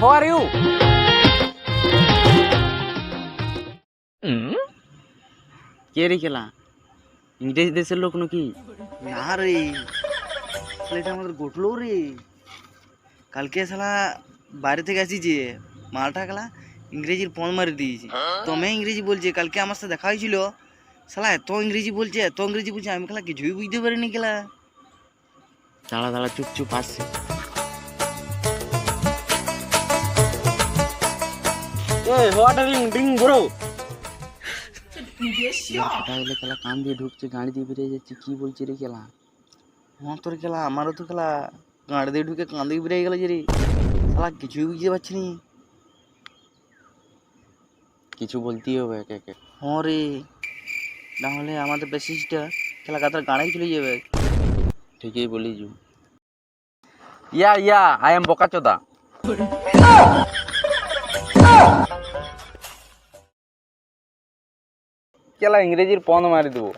how are you? কে রে খেলা ইংরেজ দেশের লোক নাকি না রে ছেলেটা আমাদের ঘটলো রে কালকে শালা বাইরে থেকে আসি যে মালটা খেলা ইংরেজির পণ মারি দিয়েছি তমে ইংরেজি বলছে কালকে আমার সাথে দেখা হয়েছিল শালা এত ইংরেজি বলছে এত ইংরেজি বলছে আমি খেলা কিছুই বুঝতে পারিনি খেলা দাঁড়া দাঁড়া চুপ চুপ আসছে ফোটা হলে খেলা কান দিয়ে ঢুকছে গাড়ি দিয়ে বেরিয়ে যাচ্ছে কি বলছে রে খেলা? হ্যাঁ তোর খেলা আমারও তো খেলা। গাঁড়ে দিয়ে ঢুকে কান দিয়ে বেরিয়ে গেল যে রে। শালা কিছুই বুঝতে পারছি নি। কিছু বলতেই হবে একে একে। হ্যাঁ রে। না হলে আমাদের বেসিসটা খেলা কাতার গাড়াই চলে যাবে। ঠিকই বলি জু ইয়া ইয়া আই এম বোকাচোদা। কেলা ইংরেজির পন মারি দেবো